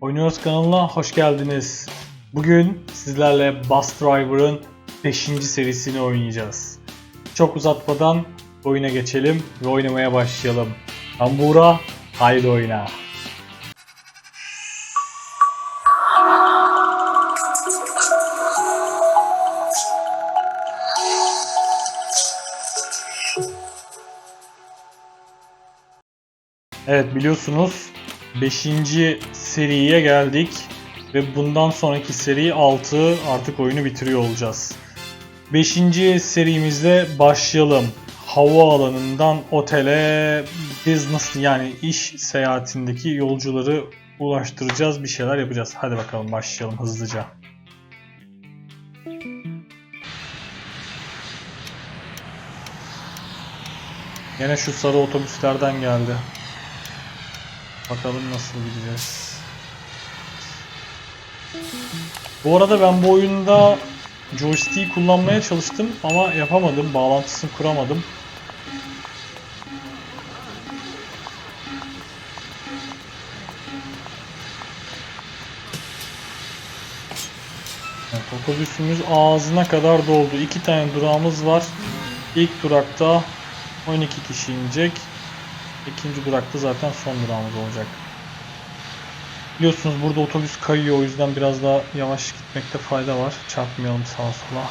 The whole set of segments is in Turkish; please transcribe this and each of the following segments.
Oynuyoruz kanalına hoş geldiniz. Bugün sizlerle Bus Driver'ın 5. serisini oynayacağız. Çok uzatmadan oyuna geçelim ve oynamaya başlayalım. Ben Buğra, haydi oyna. Evet biliyorsunuz 5. seriye geldik ve bundan sonraki seri 6 artık oyunu bitiriyor olacağız. 5. serimizde başlayalım. Havaalanından otele business yani iş seyahatindeki yolcuları ulaştıracağız, bir şeyler yapacağız. Hadi bakalım başlayalım hızlıca. Yine şu sarı otobüslerden geldi. Bakalım nasıl gideceğiz. Bu arada ben bu oyunda joystick'i kullanmaya çalıştım ama yapamadım. Bağlantısını kuramadım. Evet, otobüsümüz ağzına kadar doldu. İki tane durağımız var. İlk durakta 12 kişi inecek. İkinci durakta zaten son durağımız olacak. Biliyorsunuz burada otobüs kayıyor o yüzden biraz daha yavaş gitmekte fayda var. Çarpmayalım sağa sola.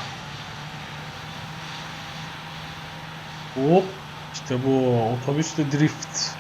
Hop işte bu otobüsle drift.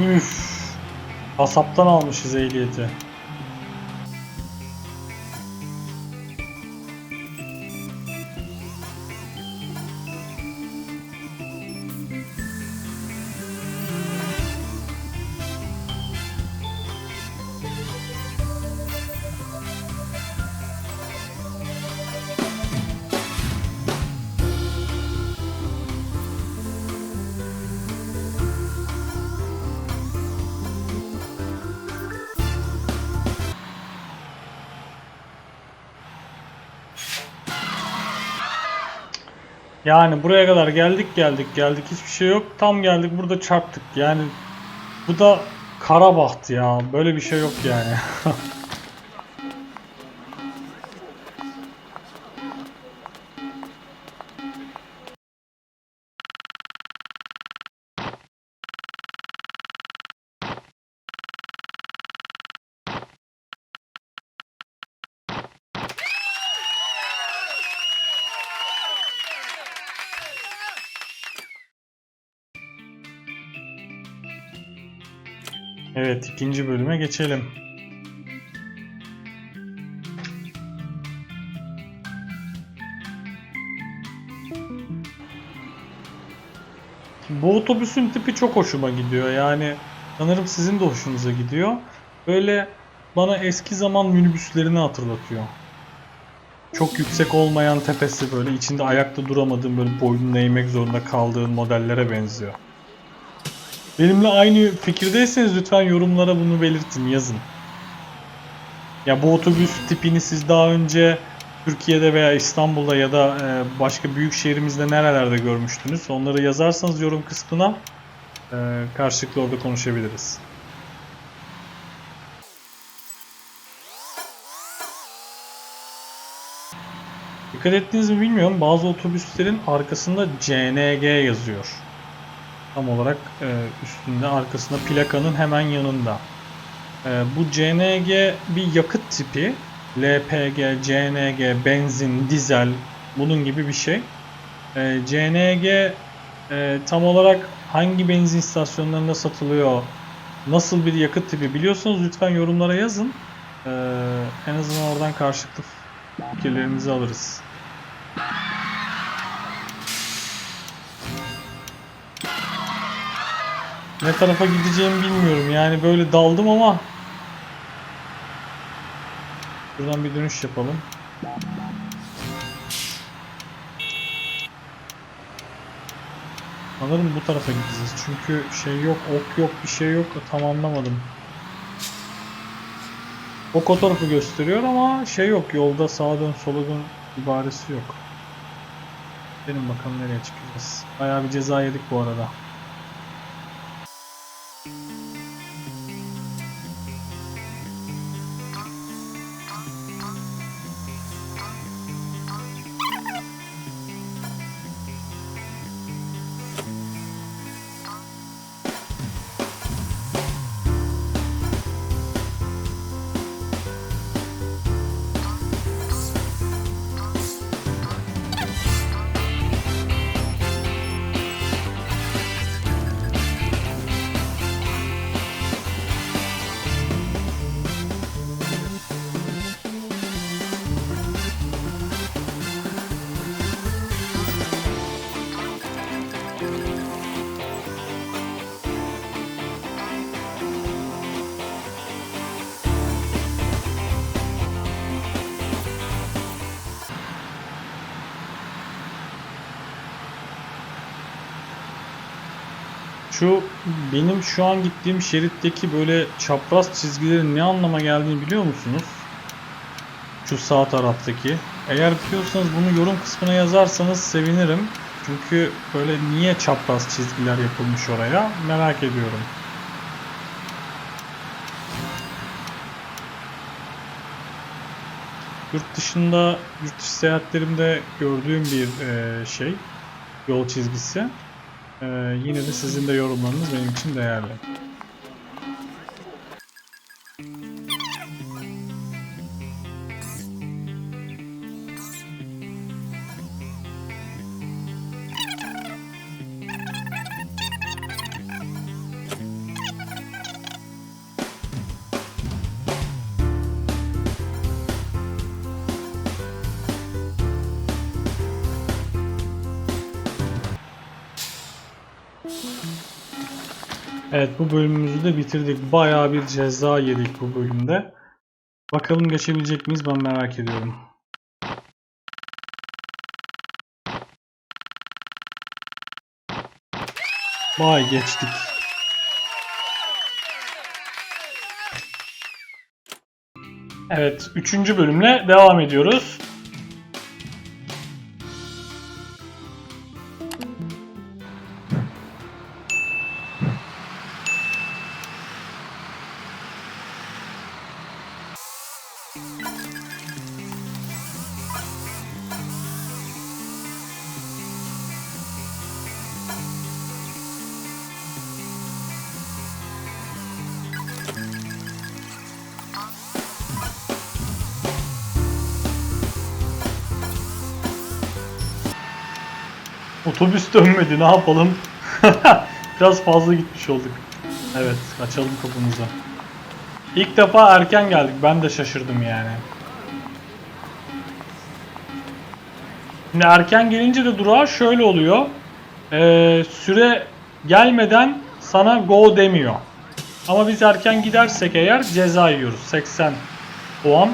Üf. Kasaptan almışız ehliyeti. Yani buraya kadar geldik geldik geldik hiçbir şey yok. Tam geldik burada çarptık. Yani bu da kara baht ya. Böyle bir şey yok yani. ikinci bölüme geçelim. Bu otobüsün tipi çok hoşuma gidiyor. Yani sanırım sizin de hoşunuza gidiyor. Böyle bana eski zaman minibüslerini hatırlatıyor. Çok yüksek olmayan tepesi böyle içinde ayakta duramadığın böyle boynunu eğmek zorunda kaldığın modellere benziyor. Benimle aynı fikirdeyseniz lütfen yorumlara bunu belirtin, yazın. Ya bu otobüs tipini siz daha önce Türkiye'de veya İstanbul'da ya da e, başka büyük şehrimizde nerelerde görmüştünüz? Onları yazarsanız yorum kısmına e, karşılıklı orada konuşabiliriz. Dikkat ettiniz mi bilmiyorum. Bazı otobüslerin arkasında CNG yazıyor. Tam olarak e, üstünde arkasında plakanın hemen yanında. E, bu CNG bir yakıt tipi. LPG, CNG, benzin, dizel bunun gibi bir şey. E, CNG e, tam olarak hangi benzin istasyonlarında satılıyor, nasıl bir yakıt tipi biliyorsanız lütfen yorumlara yazın. E, en azından oradan karşılıklı fikirlerinizi alırız. Ne tarafa gideceğimi bilmiyorum. Yani böyle daldım ama Buradan bir dönüş yapalım. Sanırım bu tarafa gideceğiz. Çünkü şey yok, ok yok, bir şey yok. Tam anlamadım. Ok o tarafı gösteriyor ama şey yok. Yolda sağa dön, sola dön ibaresi yok. Benim bakalım nereye çıkacağız. Bayağı bir ceza yedik bu arada. Şu benim şu an gittiğim şeritteki böyle çapraz çizgilerin ne anlama geldiğini biliyor musunuz? Şu sağ taraftaki. Eğer biliyorsanız bunu yorum kısmına yazarsanız sevinirim. Çünkü böyle niye çapraz çizgiler yapılmış oraya merak ediyorum. Yurt dışında, yurt dışı seyahatlerimde gördüğüm bir e, şey, yol çizgisi. Ee, yine de sizin de yorumlarınız benim için değerli. Evet bu bölümümüzü de bitirdik. Bayağı bir ceza yedik bu bölümde. Bakalım geçebilecek miyiz ben merak ediyorum. Vay geçtik. Evet, üçüncü bölümle devam ediyoruz. Otobüs dönmedi ne yapalım? Biraz fazla gitmiş olduk. Evet açalım kapımızı. İlk defa erken geldik ben de şaşırdım yani. Şimdi erken gelince de durağa şöyle oluyor. Ee, süre gelmeden sana go demiyor. Ama biz erken gidersek eğer ceza yiyoruz. 80 puan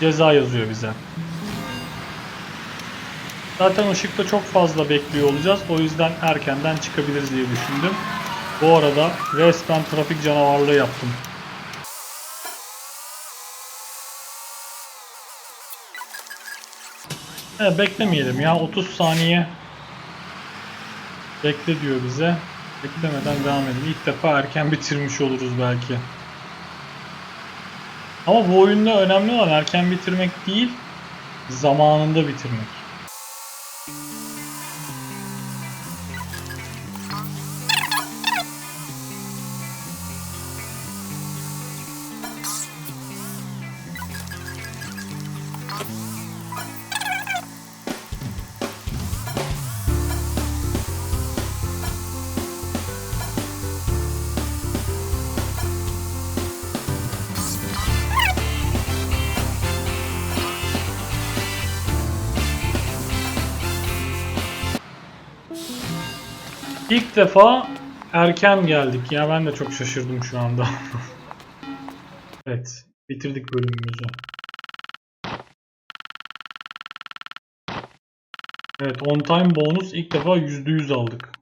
ceza yazıyor bize. Zaten ışıkta çok fazla bekliyor olacağız. O yüzden erkenden çıkabiliriz diye düşündüm. Bu arada resmen trafik canavarlığı yaptım. Evet, beklemeyelim ya 30 saniye bekle diyor bize. Beklemeden devam edelim. İlk defa erken bitirmiş oluruz belki. Ama bu oyunda önemli olan erken bitirmek değil, zamanında bitirmek. İlk defa erken geldik ya ben de çok şaşırdım şu anda. evet bitirdik bölümümüzü. Evet on time bonus ilk defa %100 aldık.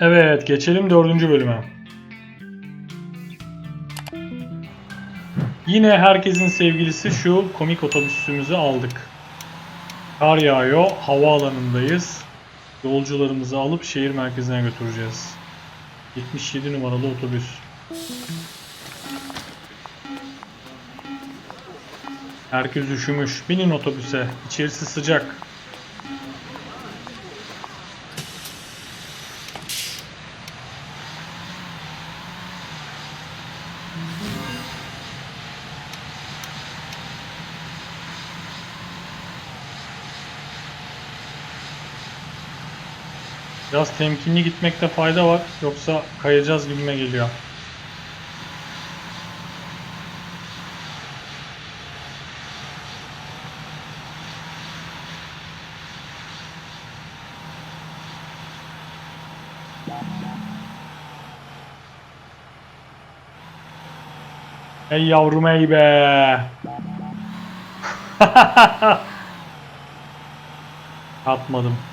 Evet geçelim dördüncü bölüme. Yine herkesin sevgilisi şu komik otobüsümüzü aldık. Kar yağıyor, havaalanındayız. Yolcularımızı alıp şehir merkezine götüreceğiz. 77 numaralı otobüs. Herkes üşümüş. Binin otobüse. İçerisi sıcak. Biraz temkinli gitmekte fayda var. Yoksa kayacağız gibime geliyor. Ey yavrum ey be. Atmadım.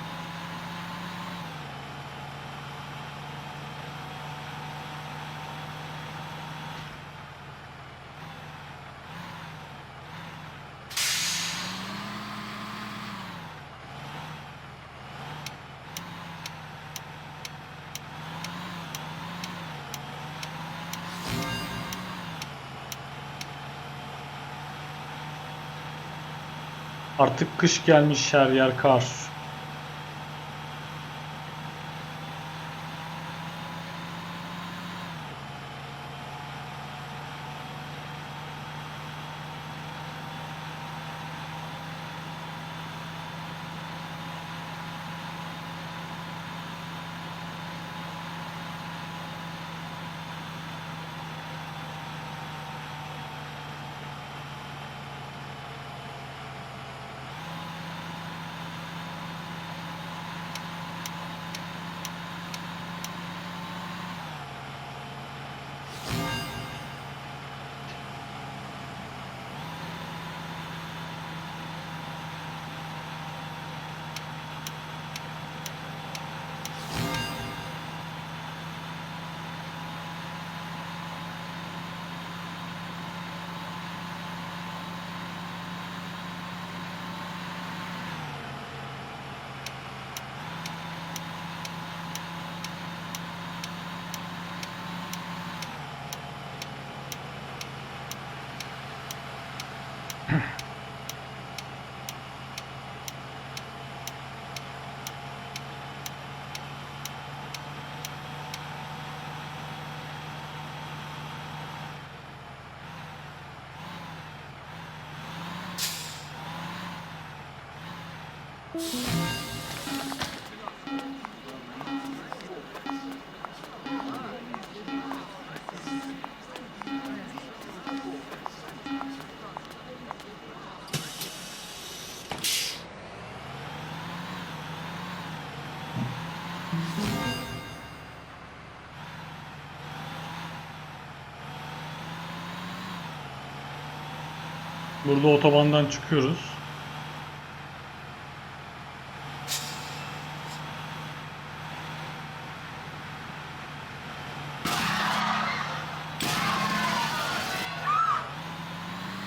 Artık kış gelmiş her yer kar. Yeah. Burada otobandan çıkıyoruz.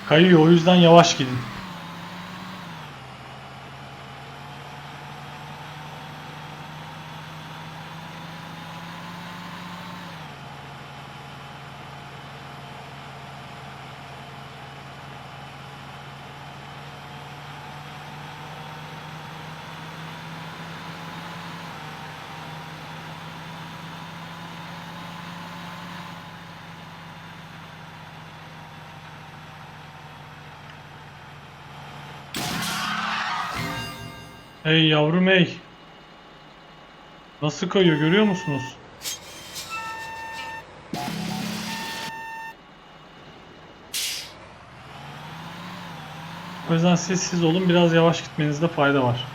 Kayıyor o yüzden yavaş gidin. Hey yavrum hey. Nasıl kayıyor görüyor musunuz? O yüzden siz siz olun biraz yavaş gitmenizde fayda var.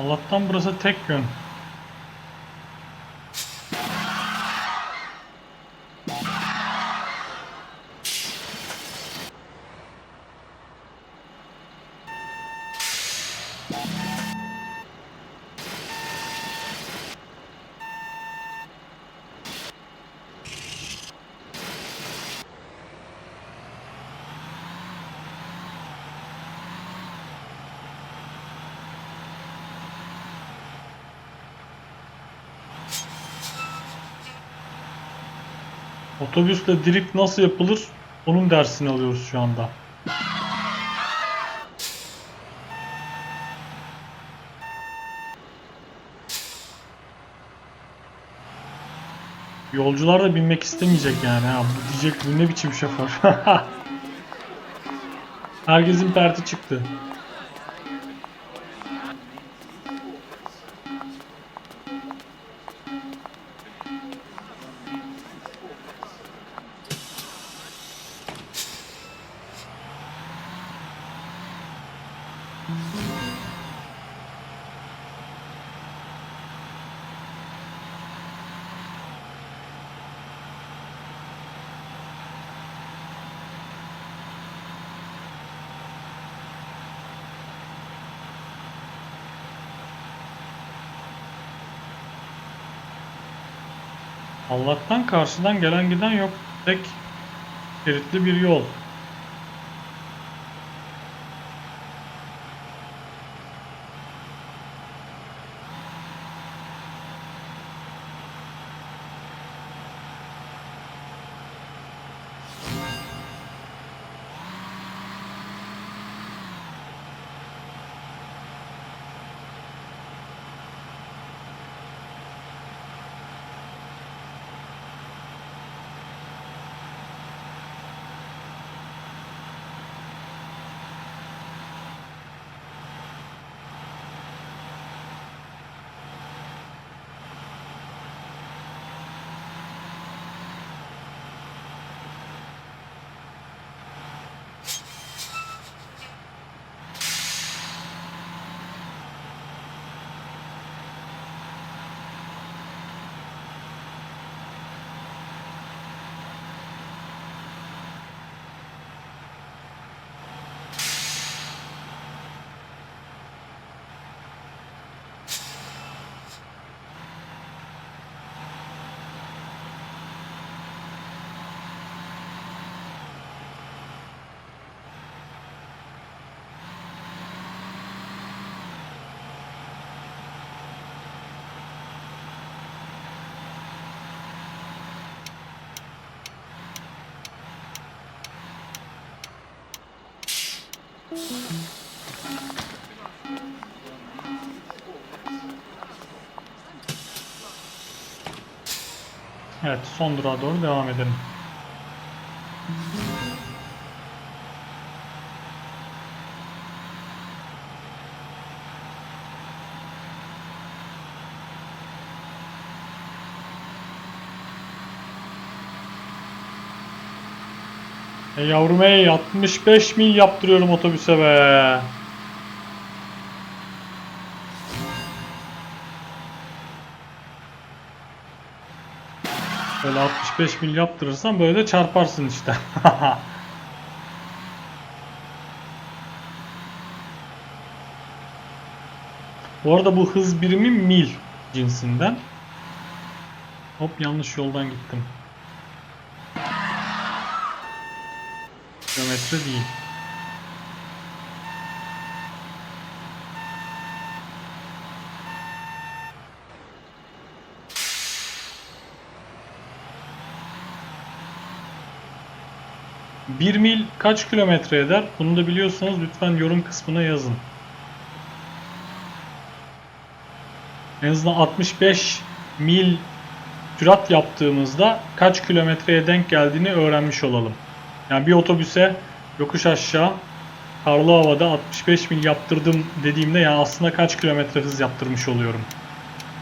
Allah'tan burası tek yön. Otobüsle drift nasıl yapılır? Onun dersini alıyoruz şu anda. Yolcular da binmek istemeyecek yani ha. Bu diyecek bu ne biçim şoför. Herkesin perti çıktı. Allah'tan karşıdan gelen giden yok. Tek şeritli bir yol. Evet son durağa doğru devam edelim. E yavrum ey 65 mil yaptırıyorum otobüse be. Böyle 65 mil yaptırırsan böyle de çarparsın işte. Bu arada bu hız birimi mil cinsinden. Hop yanlış yoldan gittim. Kilometre değil. 1 mil kaç kilometre eder? Bunu da biliyorsanız lütfen yorum kısmına yazın. En azından 65 mil sürat yaptığımızda kaç kilometreye denk geldiğini öğrenmiş olalım. Yani bir otobüse yokuş aşağı karlı havada 65 mil yaptırdım dediğimde yani aslında kaç kilometre hız yaptırmış oluyorum.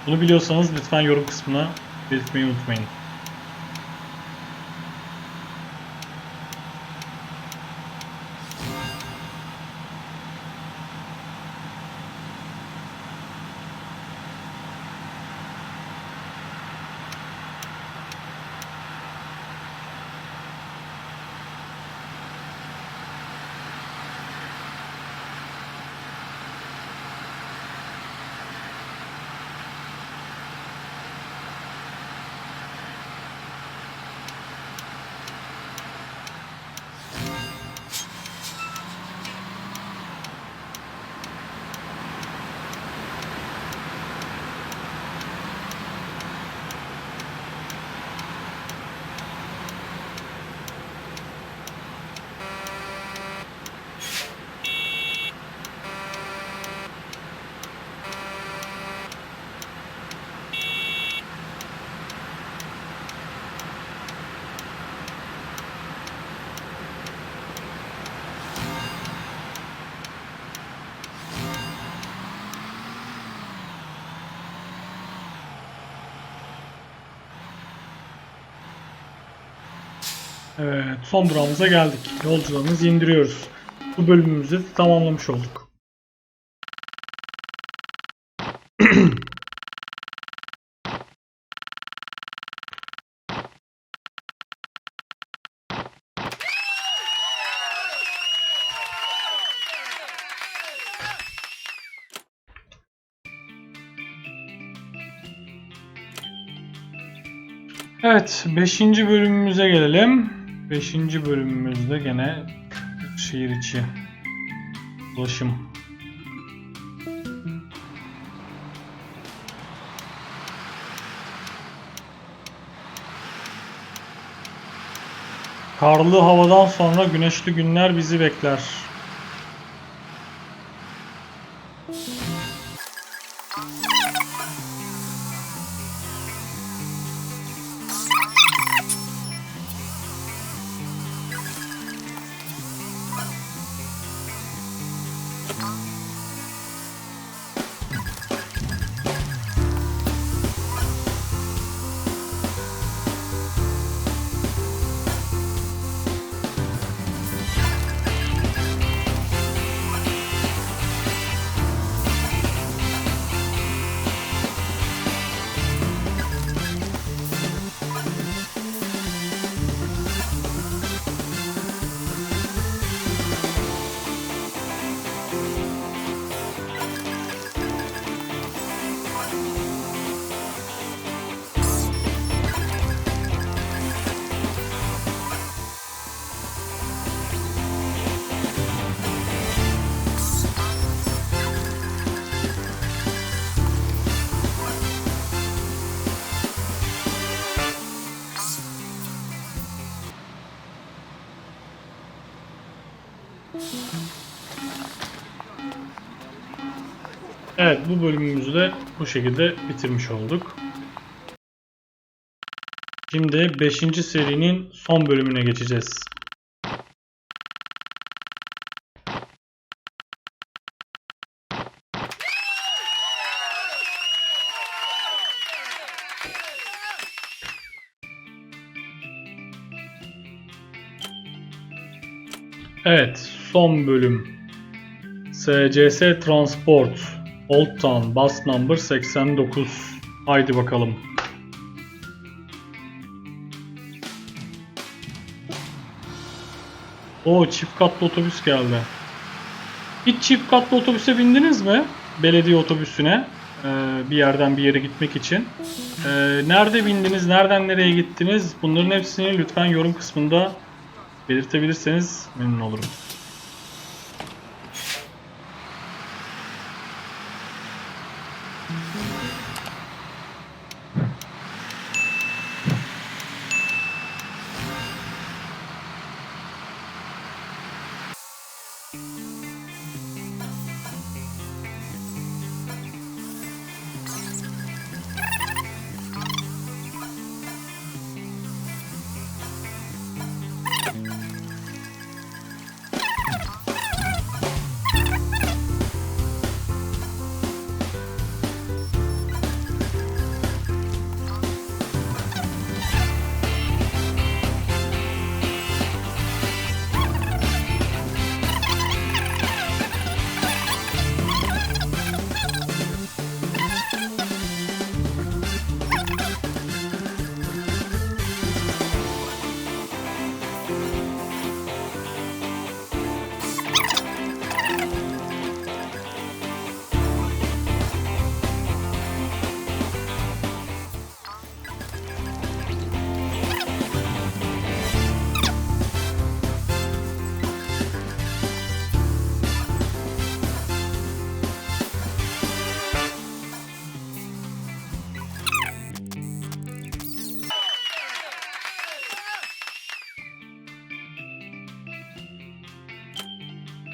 Bunu biliyorsanız lütfen yorum kısmına belirtmeyi unutmayın. Evet, son durağımıza geldik. Yolcularımızı indiriyoruz. Bu bölümümüzü tamamlamış olduk. Evet, 5. bölümümüze gelelim. 5. bölümümüzde gene şehir içi ulaşım. Karlı havadan sonra güneşli günler bizi bekler. Evet bu bölümümüzü de bu şekilde bitirmiş olduk. Şimdi 5. serinin son bölümüne geçeceğiz. Evet, son bölüm. SCS Transport Old Town Bus Number 89 Haydi bakalım. O çift katlı otobüs geldi. Hiç çift katlı otobüse bindiniz mi? Belediye otobüsüne ee, bir yerden bir yere gitmek için. Ee, nerede bindiniz? Nereden nereye gittiniz? Bunların hepsini lütfen yorum kısmında belirtebilirseniz memnun olurum.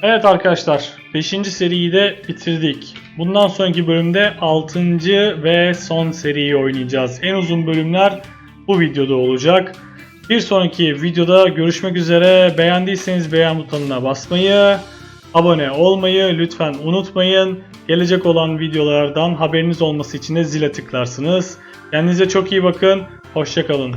Evet arkadaşlar 5. seriyi de bitirdik. Bundan sonraki bölümde 6. ve son seriyi oynayacağız. En uzun bölümler bu videoda olacak. Bir sonraki videoda görüşmek üzere. Beğendiyseniz beğen butonuna basmayı, abone olmayı lütfen unutmayın. Gelecek olan videolardan haberiniz olması için de zile tıklarsınız. Kendinize çok iyi bakın. Hoşçakalın.